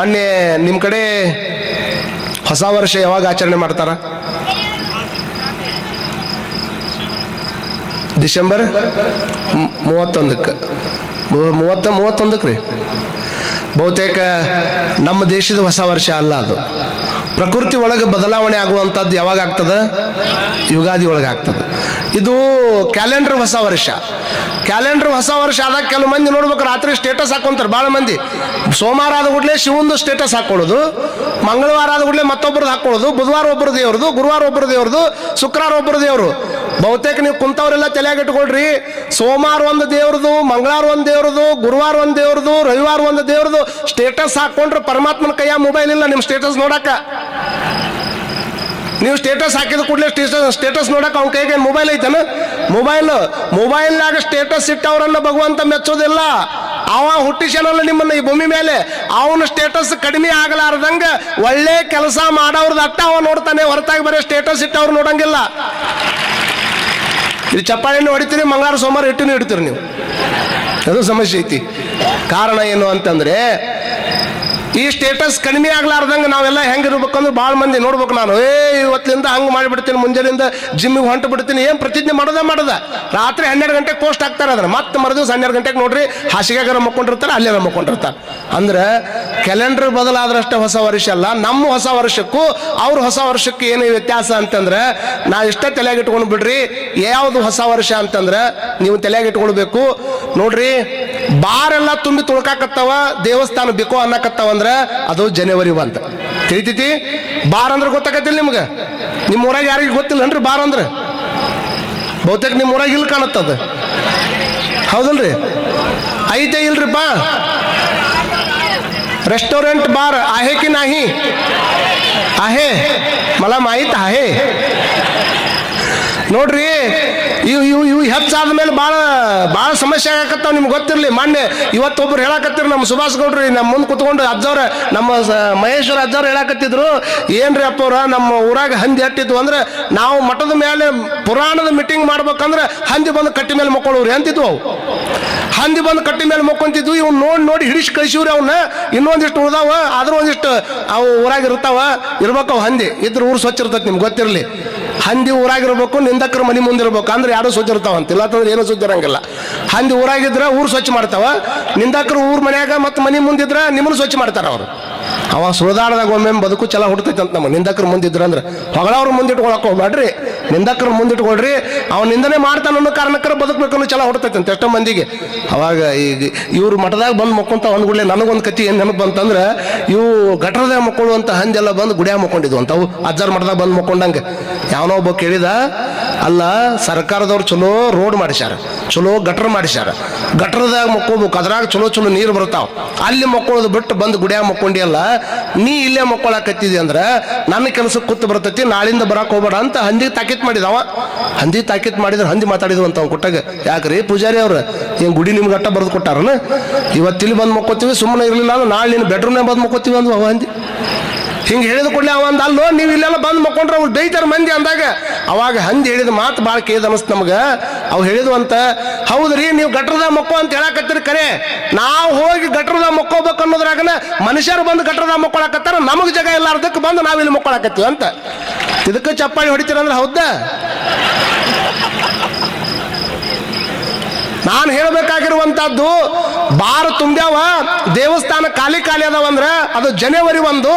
ಮೊನ್ನೆ ನಿಮ್ಮ ಕಡೆ ಹೊಸ ವರ್ಷ ಯಾವಾಗ ಆಚರಣೆ ಮಾಡ್ತಾರ? ಡಿಸೆಂಬರ್ ಮೂವತ್ತೊಂದಕ್ಕೆ. ಮೂವತ್ತ, ಮೂವತ್ತೊಂದಕ್ಕೆ ರೀ. ಬಹುತೇಕ ನಮ್ಮ ದೇಶದ ಹೊಸ ವರ್ಷ ಅಲ್ಲ ಅದು. ಪ್ರಕೃತಿ ಒಳಗೆ ಬದಲಾವಣೆ ಆಗುವಂಥದ್ದು ಯಾವಾಗ ಆಗ್ತದೆ? ಯುಗಾದಿ ಒಳಗೆ ಆಗ್ತದೆ. ಇದು ಕ್ಯಾಲೆಂಡರ್ ಹೊಸ ವರ್ಷ. ಕ್ಯಾಲೆಂಡರ್ ಹೊಸ ವರ್ಷ ಆದಾಗ ಕೆಲವು ಮಂದಿ ನೋಡ್ಬೇಕು ರಾತ್ರಿ ಸ್ಟೇಟಸ್ ಹಾಕೊಂತಾರೆ. ಭಾಳ ಮಂದಿ. ಸೋಮವಾರ ಆದ ಕೂಡಲೇ ಶಿವಂದು ಸ್ಟೇಟಸ್ ಹಾಕೊಳ್ಳೋದು. ಮಂಗಳವಾರ ಆದ ಕೂಡಲೇ ಮತ್ತೊಬ್ಬರದ್ದು ಹಾಕೊಳ್ಳೋದು. ಬುಧವಾರ ಒಬ್ಬರು ದೇವ್ರದು, ಗುರುವಾರ ಒಬ್ಬರು ದೇವ್ರದು, ಶುಕ್ರವಾರ ಒಬ್ಬರು ದೇವರು. ಬಹುತೇಕ ನೀವು ಕುಂತವರೆಲ್ಲ ತಲೆಯಾಗ ಇಟ್ಕೊಳ್ರಿ. ಸೋಮವಾರ ಒಂದು ದೇವ್ರದು, ಮಂಗಳವಾರ ಒಂದು ದೇವ್ರದು, ಗುರುವಾರ ಒಂದು ದೇವ್ರದು, ರವಿವಾರ ಒಂದು ದೇವ್ರದು ಸ್ಟೇಟಸ್ ಹಾಕೊಂಡ್ರೆ ಪರಮಾತ್ಮನ ಕೈಯ ಮೊಬೈಲ್ ಇಲ್ಲ ನಿಮ್ಮ ಸ್ಟೇಟಸ್ ನೋಡಕ್ಕ ನೀವು ಸ್ಟೇಟಸ್ ಹಾಕಿದ ಕೂಡಲೇ ಸ್ಟೇಟಸ್ ಸ್ಟೇಟಸ್ ನೋಡಕ್ಕೆ ಅವ್ನ ಕೈಗೆ ಮೊಬೈಲ್ ಐತನ? ಮೊಬೈಲ್ ಮೊಬೈಲ್ನಾಗ ಸ್ಟೇಟಸ್ ಇಟ್ಟವರನ್ನ ಭಗವಂತ ಮೆಚ್ಚೋದಿಲ್ಲ. ಅವ ಹುಟ್ಟಿಸ್ಯಾನಲ್ಲ ನಿಮ್ಮನ್ನ ಈ ಭೂಮಿ ಮೇಲೆ. ಅವನ ಸ್ಟೇಟಸ್ ಕಡಿಮೆ ಆಗಲಾರ್ದಂಗ ಒಳ್ಳೆ ಕೆಲಸ ಮಾಡೋರ್ದು ಅಟ್ಟ ಅವ ನೋಡ್ತಾನೆ, ಹೊರತಾಗಿ ಬರೀ ಸ್ಟೇಟಸ್ ಇಟ್ಟವ್ರು ನೋಡಂಗಿಲ್ಲ. ಇಲ್ಲಿ ಚಪ್ಪಾಳಿನೂ ಹೊಡಿತೀರಿ ಮಂಗಾರ ಸೋಮವಾರ ಹಿಟ್ಟಿನೂ ಇಡ್ತೀರಿ ನೀವು. ಅದು ಸಮಸ್ಯೆ ಐತಿ. ಕಾರಣ ಏನು ಅಂತಂದ್ರೆ ಈ ಸ್ಟೇಟಸ್ ಕಡಿಮೆ ಆಗ್ಲಾರ್ದಂಗೆ ನಾವೆಲ್ಲ ಹೆಂಗಿರ್ಬೇಕು ಅಂದ್ರೆ ಭಾಳ ಮಂದಿ ನೋಡ್ಬೇಕು ನಾನು. ಏ, ಇವತ್ತಿಂದ ಹಂಗೆ ಮಾಡಿಬಿಡ್ತೀನಿ, ಮುಂಜಾನೆಯಿಂದ ಜಿಮ್ಮಿಗೆ ಹೊಂಟು ಬಿಡ್ತೀನಿ, ಏನು ಪ್ರತಿಜ್ಞೆ ಮಾಡೋದ ಮಾಡೋದ. ರಾತ್ರಿ ಹನ್ನೆರಡು ಗಂಟೆಗೆ ಪೋಸ್ಟ್ ಹಾಕ್ತಾರೆ ಅದನ್ನ. ಮತ್ತೆ ಮರುದಿವ್ಸ ಹನ್ನೆರಡು ಗಂಟೆಗೆ ನೋಡ್ರಿ, ಹಾಸಿಗೆಗಾರ ಮಕ್ಕೊಂಡಿರ್ತಾರೆ, ಅಲ್ಲೇ ಮಕ್ಕೊಂಡಿರ್ತಾರೆ. ಅಂದ್ರೆ ಕ್ಯಾಲೆಂಡರ್ ಬದಲಾದ್ರಷ್ಟೇ ಹೊಸ ವರ್ಷ ಅಲ್ಲ, ನಮ್ಮ ಹೊಸ ವರ್ಷಕ್ಕೂ ಅವ್ರ ಹೊಸ ವರ್ಷಕ್ಕೆ ಏನು ವ್ಯತ್ಯಾಸ ಅಂತಂದ್ರೆ ನಾ ಇಷ್ಟ ತಲೆಯಾಗ ಇಟ್ಕೊಂಡು ಬಿಡ್ರಿ, ಯಾವುದು ಹೊಸ ವರ್ಷ ಅಂತಂದ್ರೆ, ನೀವು ತಲೆಯಾಗ ಇಟ್ಕೊಳ್ಬೇಕು. ನೋಡ್ರಿ ಬಾರೆಲ್ಲ ತುಂಬಿ ತುಳ್ಕಾಕತ್ತಾವ ದೇವಸ್ಥಾನ ಬೇಕು ಅನ್ನಕತ್ತಾವ ಅಂದ್ರೆ ಅದು ಜನವರಿ ಒಂದ್ ತಿಳಿತೈತಿ ಬಾರ್ ಅಂದ್ರೆ ಗೊತ್ತಾಗತ್ತಿಲ್ಲ ನಿಮ್ಗೆ ನಿಮ್ಮ ಊರಾಗ ಯಾರಿಗೆ ಗೊತ್ತಿಲ್ಲನ್ರಿ ಬಾರ್ ಅಂದ್ರೆ ಬಹುತೇಕ ನಿಮ್ಮ ಊರಾಗ ಇಲ್ಲಿ ಕಾಣತ್ತದ ಹೌದಲ್ರಿ ಐತೆ ಇಲ್ರಿಪ್ಪ रेस्टॉरंट बार आहे की नाही आहे मला माहीत आहे ನೋಡ್ರಿ, ಇವು ಇವು ಇವು ಹೆಚ್ಚಾದ ಮೇಲೆ ಭಾಳ ಭಾಳ ಸಮಸ್ಯೆ ಆಗಕತ್ತಾವ ನಿಮ್ಗೆ ಗೊತ್ತಿರಲಿ. ಮೊನ್ನೆ ಇವತ್ತೊಬ್ರು ಹೇಳಾಕತ್ತಿರ ನಮ್ಮ ಸುಭಾಷ್ ಗೌಡ್ರಿ ನಮ್ಮ ಮುಂದೆ ಕುತ್ಕೊಂಡು ಅಜ್ಜವ್ರ, ನಮ್ಮ ಮಹೇಶ್ವರ ಅಜ್ಜವ್ರು ಹೇಳಕತ್ತಿದ್ರು. ಏನ್ರಿ ಅಪ್ಪವ್ರ, ನಮ್ಮ ಊರಾಗ ಹಂದಿ ಹಟ್ಟಿದ್ವು ಅಂದ್ರೆ ನಾವು ಮಠದ ಮೇಲೆ ಪುರಾಣದ ಮೀಟಿಂಗ್ ಮಾಡ್ಬೇಕಂದ್ರೆ ಹಂದಿ ಬಂದು ಕಟ್ಟಿ ಮೇಲೆ ಮಕ್ಕಳವ್ರಿ ಅಂತಿದ್ವು ಅವು. ಹಂದಿ ಬಂದು ಕಟ್ಟಿ ಮೇಲೆ ಮಕ್ಕೊಂತಿದ್ವು. ಇವ್ನು ನೋಡಿ ನೋಡಿ ಹಿಡಿಸಿ ಕಳಿಸಿವ್ರಿ ಅವನ್ನ ಇನ್ನೊಂದಿಷ್ಟು ಉಳ್ದಾವ, ಆದ್ರೂ ಒಂದಿಷ್ಟು ಅವು ಊರಾಗ ಇರ್ತಾವ ಇರ್ಬೇಕು ಅವು ಹಂದಿ. ಇದ್ರ ಊರು ಸ್ವಚ್ಛ ಇರ್ತೈತಿ ನಿಮ್ಗೆ, ಗೊತ್ತಿರಲಿ. ಹಂದಿ ಊರಾಗಿರ್ಬೇಕು, ನಿಂದಕ್ರ ಮನಿ ಮುಂದಿರ್ಬೇಕು. ಅಂದ್ರೆ ಯಾರು ಸ್ವಚ್ಛ ಇರ್ತಾವಂತ. ಇಲ್ಲ ಅಂತಂದ್ರೆ ಏನು ಸ್ವಚ್ಛ ಇರಂಗಿಲ್ಲ. ಹಂದಿ ಊರಾಗಿದ್ರೆ ಊರು ಸ್ವಚ್ಛ ಮಾಡ್ತಾವ. ನಿಂದಕ್ರು ಊರ್ ಮನ್ಯಾಗ ಮತ್ತು ಮನೆ ಮುಂದಿದ್ರೆ ನಿಮ್ಮನ್ನು ಸ್ವಚ್ಛ ಮಾಡ್ತಾರೆ ಅವರು. ಅವ ಸುಳ್ದಾಡ್ದಾಗ ಒಮ್ಮೆ ಬದುಕು ಚಲ ಹುಡ್ತೈತೆ ಅಂತ ನಮ್ಮ ನಿಂದಕ್ರ ಮುಂದಿದ್ರ ಅಂದ್ರೆ ಹೊಗಳವ್ರ ಮುಂದಿಟ್ಕೊಳಕ್ ಹೋಗ್ಬೇಡ್ರಿ ನಿಂದಕ್ರ ಮುಂದಿಟ್ಕೊಳ್ರಿ, ಅವ್ನ ನಿಂದನೆ ಮಾಡ್ತಾನ ಅನ್ನೋ ಕಾರಣಕ್ಕರ ಬದುಕಬೇಕು ಅನ್ನೋ ಚಲ ಹೊಡ್ತೈತೆ ಅಂತ ಎಷ್ಟೋ ಮಂದಿಗೆ. ಅವಾಗ ಈಗ ಇವ್ರು ಮಠದಾಗ ಬಂದು ಮಕ್ಕೊಂತ ಒಂದ್ ಗುಡ್ಲೆ ನನಗೊಂದು ಕತಿ ಏನು ನೆನಪು ಬಂತಂದ್ರೆ, ಇವು ಗಟ್ರದಾಗ ಮಕ್ಕಳುವಂತ ಹಂಜೆಲ್ಲ ಬಂದು ಗುಡಿಯಾಗ ಮಕ್ಕೊಂಡಿದ್ವು ಅಂತ. ಅವು ಅಜ್ಜಾರ್ ಮಠದಾಗ ಬಂದು ಮಕ್ಕೊಂಡಂಗೆ. ಯಾವನೋ ಒಬ್ಬ ಕೇಳಿದ, ಅಲ್ಲ, ಸರ್ಕಾರದವ್ರು ಚಲೋ ರೋಡ್ ಮಾಡಿಸ್ಯಾರ ಚಲೋ ಗಟ್ರ ಮಾಡಿಸ್ಯಾರ. ಗಟ್ರದಾಗ ಮಕ್ಕೋಬೇಕು, ಅದ್ರಾಗ ಚಲೋ ಚಲೋ ನೀರು ಬರ್ತಾವ ಅಲ್ಲಿ ಮಕ್ಕೊಳ್ಳೋದು ಬಿಟ್ಟು ಬಂದು ಗುಡಿಯಾಗ ಮಕ್ಕೊಂಡಿ ಅಲ್ಲ ನೀ ಇಲ್ಲೇ ಮಕ್ಕೊಳಕತ್ತಿದ್ದೆ ಅಂದ್ರೆ, ನನ್ನ ಕೆಲಸಕ್ಕೆ ಕೂತು ಬರ್ತೈತಿ, ನಾಳಿಂದ ಬರಾಕ್ ಹೋಗ್ಬೇಡ ಅಂತ ಹಂದಿ ತಾಕೀತ್ ಮಾಡಿದವ ಹಂದಿ ತಾಕೀತ್ ಮಾಡಿದ್ರೆ ಹಂದಿ ಮಾತಾಡಿದ್ವು ಅಂತ ಅವ್ನು ಕೊಟ್ಟಾಗ. ಯಾಕ್ರಿ ಪೂಜಾರಿ ಅವ್ರ? ಏನ್ ಗುಡಿ ನಿಮ್ಗೆ ಅಟ್ಟ ಬರೆದು ಕೊಟ್ಟಾರನ? ಇವತ್ತಿಲ್ಲಿ ಬಂದು ಮಕ್ಕೋತೀವಿ ಸುಮ್ಮನೆ ಇರಲಿಲ್ಲ ಅಂದ್ರೆ ನಾಳೆ ನಿನ್ನ ಬೆಡ್ರೂಮ್ನಾಗ ಬಂದು ಮಕ್ಕೋತೀವಿ ಅಂದ್ವು ಅವ ಹಂದಿ. ಹಿಂಗೆ ಹೇಳಿದ ಕೂಡಲೇ ಅವ ಅಂದ, ಅಲ್ಲೋ, ನೀವು ಇಲ್ಲೆಲ್ಲ ಬಂದು ಮಕ್ಕೊಂಡ್ರೆ ಅವ್ರು ಬೈತಾರೆ ಮಂದಿ ಅಂದಾಗ. ಅವಾಗ ಹಂದಿ ಹೇಳಿದ ಮಾತು ಭಾಳ ಕೇಳಿದ ಅನಿಸ್ತು ನಮ್ಗೆ. ಅವು ಹೇಳಿದ್ವು ಅಂತ, ಹೌದ್ರಿ, ನೀವು ಗಟ್ರದಾಗ ಮಕ್ಕೋ ಅಂತ ಹೇಳಕತ್ತೀರಿ ಕರೆ. ನಾವು ಹೋಗಿ ಗಟ್ರದಾಗ ಮಕ್ಕೋಬೇಕು ಅನ್ನೋದ್ರಾಗನ ಮನುಷ್ಯರು ಬಂದು ಗಟ್ರದಾಗ ಮಕ್ಕೊಳಕತ್ತಾರ, ನಮಗೆ ಜಾಗ ಇಲ್ಲಾರ್ದಕ್ಕೆ ಬಂದು ನಾವು ಇಲ್ಲಿ ಮಕ್ಕೊಳಕತ್ತೀವಿ ಅಂತ. ಇದಕ್ಕೆ ಚಪ್ಪಾಳಿ ಹೊಡಿತೀರಂದ್ರೆ ಹೌದಾ ನಾನು ಹೇಳಬೇಕಾಗಿರುವಂತದ್ದು ಬಾರ್ ತುಂಬ್ಯಾವ, ದೇವಸ್ಥಾನ ಖಾಲಿ ಖಾಲಿ ಅದಾವ ಅಂದ್ರೆ ಅದು ಜನವರಿ ಒಂದು,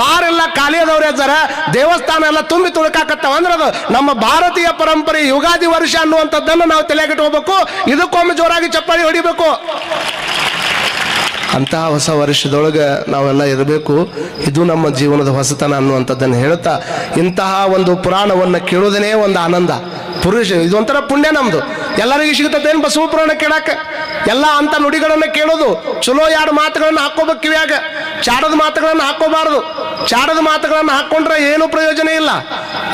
ಬಾರ್ ಎಲ್ಲ ಖಾಲಿ ಅದವ್ರೆ ಜರ ದೇವಸ್ಥಾನ ಎಲ್ಲ ತುಂಬಿ ತುಳುಕಾಕತ್ತಾವ ಅಂದ್ರೆ ಅದು ನಮ್ಮ ಭಾರತೀಯ ಪರಂಪರೆ ಯುಗಾದಿ ವರ್ಷ ಅನ್ನುವಂಥದ್ದನ್ನು ನಾವು ತಲೆಗಿಟ್ಕೋಬೇಕು ಇದಕ್ಕೊಮ್ಮೆ ಜೋರಾಗಿ ಚಪ್ಪಾಳಿ ಹೊಡಿಬೇಕು. ಅಂತಹ ಹೊಸ ವರ್ಷದೊಳಗೆ ನಾವೆಲ್ಲ ಇರಬೇಕು. ಇದು ನಮ್ಮ ಜೀವನದ ಹೊಸತನ ಅನ್ನುವಂಥದ್ದನ್ನು ಹೇಳ್ತಾ ಇಂತಹ ಒಂದು ಪುರಾಣವನ್ನು ಕೇಳೋದನೇ ಒಂದು ಆನಂದ. ಪುರುಷ ಇದೊಂಥರ ಪುಣ್ಯ ನಮ್ದು. ಎಲ್ಲರಿಗೂ ಸಿಗ್ತದೇನು ಬಸವ ಪುರಾಣ ಕೇಳಕ್ಕೆ? ಎಲ್ಲ ಅಂಥ ನುಡಿಗಳನ್ನು ಕೇಳೋದು. ಚಲೋ ಯಾರು ಮಾತುಗಳನ್ನು ಹಾಕೋಬೇಕು ಕಿವ್ಯಾಗ. ಚಾಡದ ಮಾತುಗಳನ್ನು ಹಾಕೋಬಾರ್ದು ಚಾಡದ ಮಾತುಗಳನ್ನು ಹಾಕೊಂಡ್ರೆ ಏನು ಪ್ರಯೋಜನ ಇಲ್ಲ.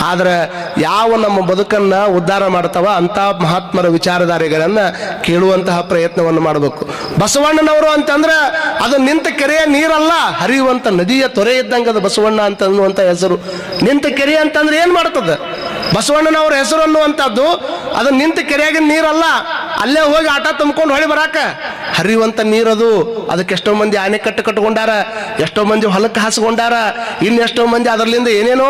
ಆದ್ರೆ ಯಾವ ನಮ್ಮ ಬದುಕನ್ನ ಉದ್ಧಾರ ಮಾಡ್ತಾವ ಅಂತ ಮಹಾತ್ಮರ ವಿಚಾರಧಾರೆಗಳನ್ನು ಕೇಳುವಂತಹ ಪ್ರಯತ್ನವನ್ನು ಮಾಡಬೇಕು. ಬಸವಣ್ಣನವರು ಅಂತಂದ್ರೆ ಅದು ನಿಂತ ಕೆರೆಯ ನೀರಲ್ಲ, ಹರಿಯುವಂತ ನದಿಯ ತೊರೆ ಇದ್ದಂಗೆ ಅದು ಬಸವಣ್ಣ ಅಂತ ಅನ್ನುವಂಥ ಹೆಸರು. ನಿಂತ ಕೆರೆ ಅಂತಂದ್ರೆ ಏನು ಮಾಡ್ತದೆ? ಬಸವಣ್ಣನವರ ಹೆಸರು ಅನ್ನುವಂಥದ್ದು ಅದು ನಿಂತ ಕೆರೆಯಾಗಿನ ನೀರಲ್ಲ, ಅಲ್ಲೇ ಹೋಗಿ ಆಟ ತುಂಬ್ಕೊಂಡು ಹೊಳಿ ಬರಾಕ. ಹರಿಯುವಂತ ನೀರದು. ಅದಕ್ಕೆ ಎಷ್ಟೋ ಮಂದಿ ಆನೆಕಟ್ಟು ಕಟ್ಕೊಂಡಾರ, ಎಷ್ಟೋ ಮಂದಿ ಹೊಲಕ್ಕೆ ಹಾಸ್ಕೊಂಡಾರ, ಇನ್ನೆಷ್ಟೋ ಮಂದಿ ಅದರಲ್ಲಿಂದ ಏನೇನೋ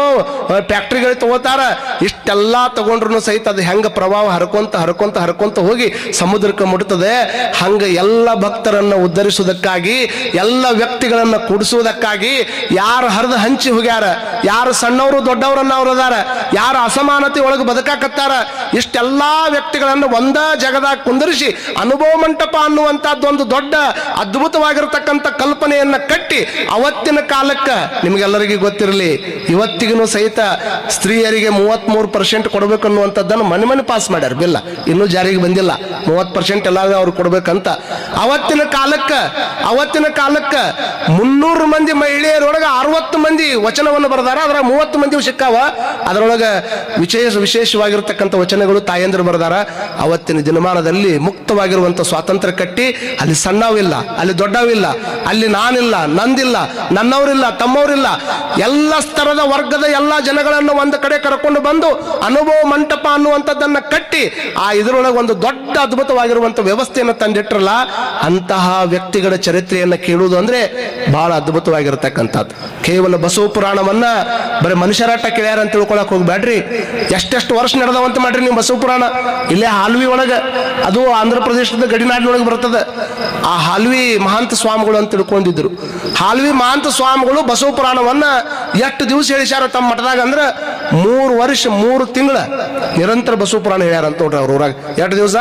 ಫ್ಯಾಕ್ಟ್ರಿಗಳು ತಗೋತಾರ. ಇಷ್ಟೆಲ್ಲ ತಗೊಂಡ್ರು ಸಹಿತ ಅದು ಹೆಂಗೆ ಪ್ರಭಾವ ಹರ್ಕೊಂತ ಹರ್ಕೊಂತ ಹರ್ಕೊಂತ ಹೋಗಿ ಸಮುದ್ರಕ್ಕೆ ಮುಟ್ತದೆ. ಹಂಗ ಎಲ್ಲ ಭಕ್ತರನ್ನು ಉದ್ಧರಿಸುವುದಕ್ಕಾಗಿ, ಎಲ್ಲ ವ್ಯಕ್ತಿಗಳನ್ನು ಕುಡಿಸುವುದಕ್ಕಾಗಿ ಯಾರು ಹರಿದು ಹಂಚಿ ಹೋಗ್ಯಾರ, ಯಾರು ಸಣ್ಣವರು ದೊಡ್ಡವರನ್ನ ಅವ್ರು ಅದಾರ, ಯಾರು ಅಸಮಾನತೆ ಒಳಗೆ ಬದುಕಾಕತ್ತಾರ, ಇಷ್ಟೆಲ್ಲ ವ್ಯಕ್ತಿಗಳನ್ನು ಒಂದ ಜಗದಾಗ ಕುಂದರಿಸಿ, ಅನುಭವ ಮಂಟಪ ಅನ್ನುವಂತಹದ್ದು ಒಂದು ದೊಡ್ಡ ಅದ್ಭುತವಾಗಿರತಕ್ಕಂಥ ಕಲ್ಪನೆಯನ್ನ ಕಟ್ಟಿ ಅವತ್ತಿನ ಕಾಲಕ್ಕ ನಿಮಗೆಲ್ಲರಿಗೂ ಗೊತ್ತಿರಲಿ ಇವತ್ತಿಗೂ ಸಹಿತ ಸ್ತ್ರೀಯರಿಗೆ ಮೂವತ್ಮೂರು ಪರ್ಸೆಂಟ್ ಕೊಡಬೇಕು ಅನ್ನುವಂಥದ್ದನ್ನು ಮನೆ ಮನೆ ಪಾಸ್ ಮಾಡ್ಯಾರ. ಬಿಲ್ಲ, ಇನ್ನೂ ಜಾರಿಗೆ ಬಂದಿಲ್ಲ. ಮೂವತ್ತು ಪರ್ಸೆಂಟ್ ಎಲ್ಲಾರು ಅವ್ರು ಕೊಡ್ಬೇಕಂತ. ಅವತ್ತಿನ ಕಾಲಕ್ಕ ಅವತ್ತಿನ ಕಾಲಕ್ಕ ಮುನ್ನೂರು ಮಂದಿ ಮಹಿಳೆಯರೊಳಗೆ ಅರವತ್ತು ಮಂದಿ ವಚನವನ್ನು ಬರೆದಾರ. ಅದರ ಮೂವತ್ತು ಮಂದಿ ಸಿಕ್ಕಾವ. ಅದರೊಳಗೆ ವಿಶೇಷ ವಿಶೇಷವಾಗಿರ್ತಕ್ಕಂಥ ವಚನಗಳು ತಾಯಂದ್ರು ಬರೆದಾರ. ಅವತ್ತಿನ ದಿನಮಾನದಲ್ಲಿ ಮುಕ್ತವಾಗಿರುವಂಥ ಸ್ವಾತಂತ್ರ್ಯ ಕಟ್ಟಿ ಅಲ್ಲಿ ಸಣ್ಣವಿಲ್ಲ ಅಲ್ಲಿ ದೊಡ್ಡವಿಲ್ಲ ಅಲ್ಲಿ ನಾನಿಲ್ಲ, ನಂದಿಲ್ಲ, ನನ್ನವರಿಲ್ಲ, ತಮ್ಮವರಿಲ್ಲ. ಎಲ್ಲ ಸ್ತರದ ವರ್ಗದ ಎಲ್ಲ ಜನಗಳನ್ನು ಒಂದು ಕಡೆ ಕರ್ಕೊಂಡು ಬಂದು ಅನುಭವ ಮಂಟಪ ಅನ್ನುವಂಥದ್ದನ್ನ ಕಟ್ಟಿ ಆ ಇದರೊಳಗೆ ಒಂದು ದೊಡ್ಡ ಅದ್ಭುತವಾಗಿರುವಂಥ ವ್ಯವಸ್ಥೆಯನ್ನು ತಂದಿಟ್ಟರಲ್ಲ ಅಂತಹ ವ್ಯಕ್ತಿಗಳ ಚರಿತ್ರೆಯನ್ನು ಕೇಳುವುದು ಅಂದ್ರೆ ಬಹಳ ಅದ್ಭುತವಾಗಿರತಕ್ಕಂಥದ್ದು. ಕೇವಲ ಬಸವ ಪುರಾಣವನ್ನ ಬರೀ ಮನುಷ್ಯರಾಟ ಕೇಳ್ಯಾರ ಅಂತ ತಿಳ್ಕೊಳಕ್ ಹೋಗ್ಬೇಡ್ರಿ ಎಷ್ಟೆಷ್ಟು ವರ್ಷ ನಡೆದವಂತ ಮಾಡ್ರಿ ನೀವು ಬಸವ ಪುರಾಣ. ಇಲ್ಲೇ ಹಾಲ್ವಿ ಒಳಗ ಅದು ಆಂಧ್ರ ಪ್ರದೇಶದ ಗಡಿನಾಡಿನೊಳಗೆ ಬರ್ತದೆ. ಆ ಹಾಲ್ವಿ ಮಹಾಂತ ಸ್ವಾಮಿಗಳು ಅಂತ ತಿಳ್ಕೊಂಡಿದ್ರು. ಹಾಲ್ವಿ ಮಹಾಂತ ಸ್ವಾಮಿಗಳು ಬಸವ ಪುರಾಣವನ್ನ ಎಷ್ಟು ದಿವಸ ಹೇಳಿಸ್ಯಾರ ತಮ್ಮ ಮಠದಾಗ ಅಂದ್ರೆ ಮೂರು ವರ್ಷ, ಮೂರು ತಿಂಗಳ ನಿರಂತರ ಬಸವ ಪುರಾಣ ಹೇಳ್ಯಾರ ಅಂತ ನೋಡ್ರಿ ಅವ್ರ ಊರಾಗ. ಎಷ್ಟು ದಿವಸ?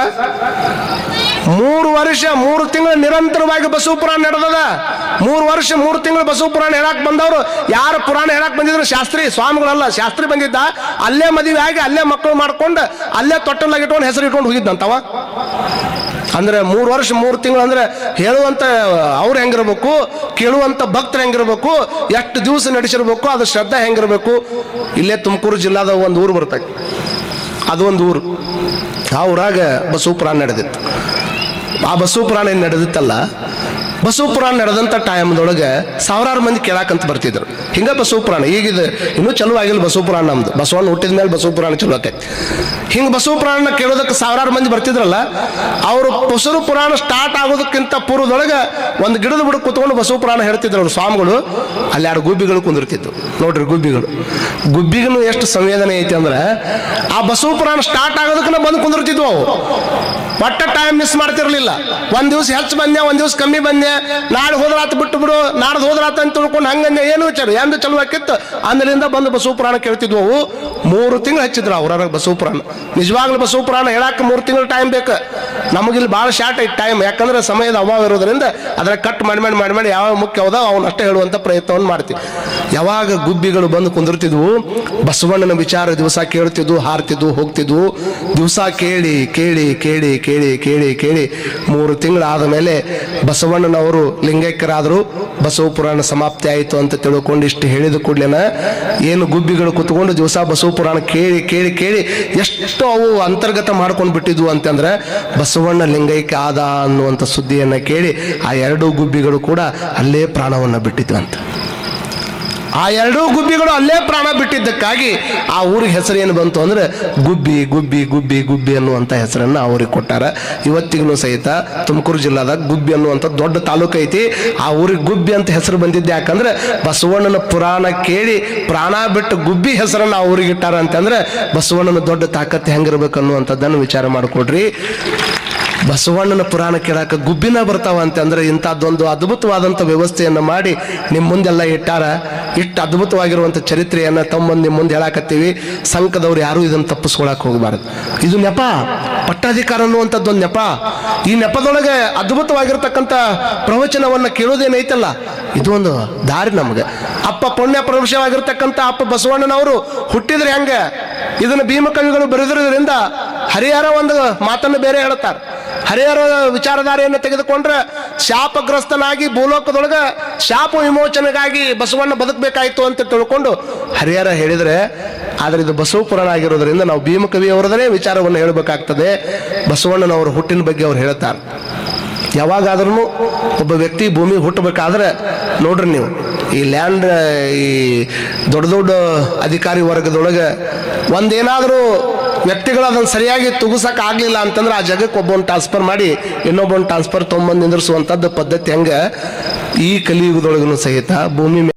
ಮೂರು ವರ್ಷ, ಮೂರು ತಿಂಗಳು ನಿರಂತರವಾಗಿ ಬಸವ ಪುರಾಣ ನಡೆದದ. ಮೂರು ವರ್ಷ, ಮೂರು ತಿಂಗಳು ಬಸವ ಪುರಾಣ ಹೇಳಕ್ ಬಂದವರು. ಯಾರು ಪುರಾಣ ಹೇಳಕ್ ಬಂದಿದ್ರು? ಶಾಸ್ತ್ರಿ ಸ್ವಾಮಿಗಳಲ್ಲ, ಶಾಸ್ತ್ರಿ ಬಂದಿದ್ದ. ಅಲ್ಲೇ ಮದುವೆ ಆಗಿ ಅಲ್ಲೇ ಮಕ್ಕಳು ಮಾಡ್ಕೊಂಡು ಅಲ್ಲೇ ತೊಟ್ಟಲಾಗಿ ಇಟ್ಕೊಂಡು ಹೆಸರು ಇಟ್ಕೊಂಡು ಹೋಗಿದ್ದಂತವ ಅಂದ್ರೆ ಮೂರು ವರ್ಷ, ಮೂರು ತಿಂಗಳು ಅಂದ್ರೆ ಹೇಳುವಂಥ ಅವ್ರು ಹೆಂಗಿರ್ಬೇಕು, ಕೇಳುವಂತ ಭಕ್ತರು ಹೆಂಗಿರ್ಬೇಕು, ಎಷ್ಟು ದಿವಸ ನಡೆಸಿರ್ಬೇಕು ಅದು ಶ್ರದ್ಧೆ ಹೆಂಗಿರ್ಬೇಕು. ಇಲ್ಲೇ ತುಮಕೂರು ಜಿಲ್ಲಾದ ಒಂದು ಊರು ಬರ್ತೈತೆ. ಅದು ಒಂದು ಊರು. ಆ ಊರಾಗ ಬಸವಪುರಾಣ ನಡೆದಿತ್ತು. ಆ ಬಸವ ಪುರಾಣ ಏನು ನಡೆದಿತ್ತಲ್ಲ ಬಸವ ಪುರಾಣ ನಡೆದಂಥ ಟೈಮ್ದೊಳಗೆ ಸಾವಿರಾರು ಮಂದಿ ಕೇಳಾಕಂತ ಬರ್ತಿದ್ರು. ಹಿಂಗ ಬಸವ ಪುರಾಣ ಈಗಿದು ಇನ್ನೂ ಚಲೋ ಆಗಿಲ್ಲ ಬಸವ ಪುರಾಣ ನಮ್ದು. ಬಸವಣ್ಣ ಹುಟ್ಟಿದ ಮೇಲೆ ಬಸವ ಪುರಾಣ ಚಲೋ ಆಕೈತಿ. ಹಿಂಗೆ ಬಸವ ಪುರಾಣ ಕೇಳೋದಕ್ಕೆ ಸಾವಿರಾರು ಮಂದಿ ಬರ್ತಿದ್ರಲ್ಲ, ಅವರು ಬಸವ ಪುರಾಣ ಸ್ಟಾರ್ಟ್ ಆಗೋದಕ್ಕಿಂತ ಪೂರ್ವದೊಳಗೆ ಒಂದು ಗಿಡದ ಬಿಡ ಕುತ್ಕೊಂಡು ಬಸವ ಪುರಾಣ ಹೇಳ್ತಿದ್ರು ಅವ್ರು ಸ್ವಾಮಿಗಳು. ಅಲ್ಲಿ ಎರಡು ಗುಬ್ಬಿಗಳು ಕುಂದಿರ್ತಿತ್ತು ನೋಡ್ರಿ ಗುಬ್ಬಿಗಳು. ಗುಬ್ಬಿಗೂ ಎಷ್ಟು ಸಂವೇದನೆ ಐತಿ ಅಂದ್ರೆ, ಆ ಬಸವ ಪುರಾಣ ಸ್ಟಾರ್ಟ್ ಆಗೋದಕ್ಕೆ ಬಂದು ಕುಂದಿರ್ತಿದ್ವು ಅವು. ಒಟ್ಟ ಟೈಮ್ ಮಿಸ್ ಮಾಡ್ತಿರ್ಲಿಲ್ಲ. ಒಂದು ದಿವಸ ಹೆಚ್ಚು ಬಂದೆ ಒಂದು ದಿವಸ ಕಮ್ಮಿ ಬಂದೆ ನಾಳೆ ಹೋದ್ರಾತ್ ಬಿಟ್ಟು ಬಿಡು ನಾಡ್ದು ಹೋದ್ರಾತ ಅಂತ ತಿಳ್ಕೊಂಡು ಹಂಗಂದೆ ಏನು ವಿಚಾರ? ಎಂದು ಚಲೋ ಆಕಿತ್ತು ಅಂದ್ರಿಂದ ಬಂದು ಬಸವ ಪುರಾಣ ಕೇಳ್ತಿದ್ವು ಮೂರು ತಿಂಗಳು ಹಚ್ಚಿದ್ರು ಅವ್ರ ಬಸವ ಪುರಾಣ ನಿಜವಾಗ್ಲೂ ಬಸವ ಪುರಾಣ ಹೇಳಕ್ಕೆ ಮೂರು ತಿಂಗಳು ಟೈಮ್ ಬೇಕು. ನಮಗಿಲ್ಲಿ ಭಾಳ ಶಾರ್ಟ್ ಐತಿ ಟೈಮ್ ಯಾಕಂದ್ರೆ ಸಮಯದ ಅಭಾವ ಇರೋದ್ರಿಂದ ಅದರ ಕಟ್ ಮಾಡಿ ಮಾಡಿ ಮಾಡಿ ಮಾಡಿ ಯಾವ ಮುಖ್ಯ ಹೋದ ಅವನ್ನ ಅಷ್ಟೇ ಹೇಳುವಂತ ಪ್ರಯತ್ನವನ್ನು ಮಾಡ್ತೀವಿ. ಯಾವಾಗ ಗುಬ್ಬಿಗಳು ಬಂದು ಕುಂದಿರ್ತಿದ್ವು, ಬಸವಣ್ಣನ ವಿಚಾರ ದಿವಸ ಕೇಳ್ತಿದ್ವು, ಹಾರ್ತಿದ್ವು, ಹೋಗ್ತಿದ್ವು. ದಿವಸ ಕೇಳಿ ಕೇಳಿ ಕೇಳಿ ಕೇಳಿ ಕೇಳಿ ಕೇಳಿ ಮೂರು ತಿಂಗಳಾದ ಮೇಲೆ ಬಸವಣ್ಣನವರು ಲಿಂಗೈಕ್ಯರಾದರು, ಬಸವ ಪುರಾಣ ಸಮಾಪ್ತಿ ಆಯಿತು ಅಂತ ತಿಳ್ಕೊಂಡು ಇಷ್ಟು ಹೇಳಿದ ಕೂಡಲೇನ ಏನು ಗುಬ್ಬಿಗಳು ಕುತ್ಕೊಂಡು ದಿವಸ ಬಸವ ಪುರಾಣ ಕೇಳಿ ಕೇಳಿ ಕೇಳಿ ಎಷ್ಟು ಅವು ಅಂತರ್ಗತ ಮಾಡ್ಕೊಂಡು ಬಿಟ್ಟಿದ್ವು ಅಂತಂದ್ರೆ ಬಸವಣ್ಣ ಲಿಂಗೈಕ್ಯ ಆದ ಅನ್ನುವಂಥ ಸುದ್ದಿಯನ್ನು ಕೇಳಿ ಆ ಎರಡೂ ಗುಬ್ಬಿಗಳು ಕೂಡ ಅಲ್ಲೇ ಪ್ರಾಣವನ್ನು ಬಿಟ್ಟಿದ್ವು ಅಂತ ಆ ಎರಡೂ ಗುಬ್ಬಿಗಳು ಅಲ್ಲೇ ಪ್ರಾಣ ಬಿಟ್ಟಿದ್ದಕ್ಕಾಗಿ ಆ ಊರಿಗೆ ಹೆಸರು ಏನು ಬಂತು ಅಂದ್ರೆ ಗುಬ್ಬಿ ಗುಬ್ಬಿ ಗುಬ್ಬಿ ಗುಬ್ಬಿ ಅನ್ನುವಂಥ ಹೆಸರನ್ನ ಅವ್ರಿಗೆ ಕೊಟ್ಟಾರ. ಇವತ್ತಿಗೂ ಸಹಿತ ತುಮಕೂರು ಜಿಲ್ಲಾದಾಗ ಗುಬ್ಬಿ ಅನ್ನುವಂಥ ದೊಡ್ಡ ತಾಲೂಕು ಐತಿ. ಆ ಊರಿಗೆ ಗುಬ್ಬಿ ಅಂತ ಹೆಸರು ಬಂದಿದ್ದೆ ಯಾಕಂದ್ರೆ ಬಸವಣ್ಣನ ಪುರಾಣ ಕೇಳಿ ಪ್ರಾಣ ಬಿಟ್ಟು ಗುಬ್ಬಿ ಹೆಸರನ್ನ ಆ ಊರಿಗೆ ಇಟ್ಟಾರ ಅಂತಂದ್ರೆ ಬಸವಣ್ಣನ ದೊಡ್ಡ ತಾಕತ್ತು ಹೆಂಗಿರ್ಬೇಕು ಅನ್ನುವಂಥದ್ದನ್ನು ವಿಚಾರ ಮಾಡಿಕೊಡ್ರಿ. ಬಸವಣ್ಣನ ಪುರಾಣ ಕೇಳಾಕ ಗುಬ್ಬಿನ ಬರ್ತಾವ ಅಂತಂದ್ರೆ ಇಂಥದ್ದೊಂದು ಅದ್ಭುತವಾದಂಥ ವ್ಯವಸ್ಥೆಯನ್ನು ಮಾಡಿ ನಿಮ್ಮ ಮುಂದೆಲ್ಲ ಇಟ್ಟಾರ. ಇಟ್ಟು ಅದ್ಭುತವಾಗಿರುವಂಥ ಚರಿತ್ರೆಯನ್ನ ತಮ್ಮ ಮುಂದೆ ನಿಮ್ಮ ಮುಂದೆ ಹೇಳಾಕತ್ತೀವಿ. ಸಂಕದವ್ರು ಯಾರು ಇದನ್ನು ತಪ್ಪಿಸ್ಕೊಳಕ್ಕೆ ಹೋಗಬಾರದು. ಇದು ನೆಪ. ಪಟ್ಟಾಧಿಕಾರ ಅನ್ನುವಂಥದ್ದು ಒಂದು ನೆಪ. ಈ ನೆಪದೊಳಗೆ ಅದ್ಭುತವಾಗಿರ್ತಕ್ಕಂಥ ಪ್ರವಚನವನ್ನ ಕೇಳೋದೇನೈತಲ್ಲ? ಇದು ಒಂದು ದಾರಿ ನಮಗೆ. ಅಪ್ಪ ಪುಣ್ಯ ಪ್ರವೇಶವಾಗಿರ್ತಕ್ಕಂಥ ಅಪ್ಪ ಬಸವಣ್ಣನವರು ಹುಟ್ಟಿದ್ರೆ ಹೆಂಗೆ? ಇದನ್ನು ಭೀಮಕವಿಗಳು ಬರೆದಿರೋದ್ರಿಂದ ಹರಿಹರ ಒಂದು ಮಾತನ್ನು ಬೇರೆ ಹೇಳ್ತಾರೆ ಹರಿಹರ ವಿಚಾರಧಾರೆಯನ್ನು ತೆಗೆದುಕೊಂಡ್ರೆ ಶಾಪಗ್ರಸ್ತನಾಗಿ ಭೂಲೋಕದೊಳಗ ಶಾಪ ವಿಮೋಚನೆಗಾಗಿ ಬಸವಣ್ಣ ಬದುಕಬೇಕಾಯ್ತು ಅಂತ ತಿಳ್ಕೊಂಡು ಹರಿಹರ ಹೇಳಿದ್ರೆ, ಆದ್ರೆ ಇದು ಬಸವ ಪುರಾಣ ಆಗಿರೋದ್ರಿಂದ ನಾವು ಭೀಮಕವಿ ಅವರದೇ ವಿಚಾರವನ್ನು ಹೇಳಬೇಕಾಗ್ತದೆ. ಬಸವಣ್ಣನವರ ಹುಟ್ಟಿನ ಬಗ್ಗೆ ಅವ್ರು ಹೇಳ್ತಾರೆ. ಯಾವಾಗಾದ್ರೂ ಒಬ್ಬ ವ್ಯಕ್ತಿ ಭೂಮಿ ಹುಟ್ಟಬೇಕಾದ್ರೆ ನೋಡ್ರಿ ನೀವು, ಈ ಲ್ಯಾಂಡ್ ಈ ದೊಡ್ಡ ದೊಡ್ಡ ಅಧಿಕಾರಿ ವರ್ಗದೊಳಗೆ ಒಂದೇನಾದರೂ ವ್ಯಕ್ತಿಗಳು ಅದನ್ನು ಸರಿಯಾಗಿ ಆಗಲಿಲ್ಲ ಅಂತಂದ್ರೆ ಆ ಜಗಕ್ಕೆ ಒಬ್ಬೊಂದು ಟ್ರಾನ್ಸ್ಫರ್ ಮಾಡಿ ಇನ್ನೊಬ್ಬನ್ ಟ್ರಾನ್ಸ್ಫರ್ ತೊಗೊಂಬಂದು ನಿಂದ್ರಿಸುವಂತದ್ದು ಪದ್ಧತಿ ಹೆಂಗೆ ಈ ಕಲಿಯುಗದೊಳಗೂ ಸಹಿತ ಭೂಮಿ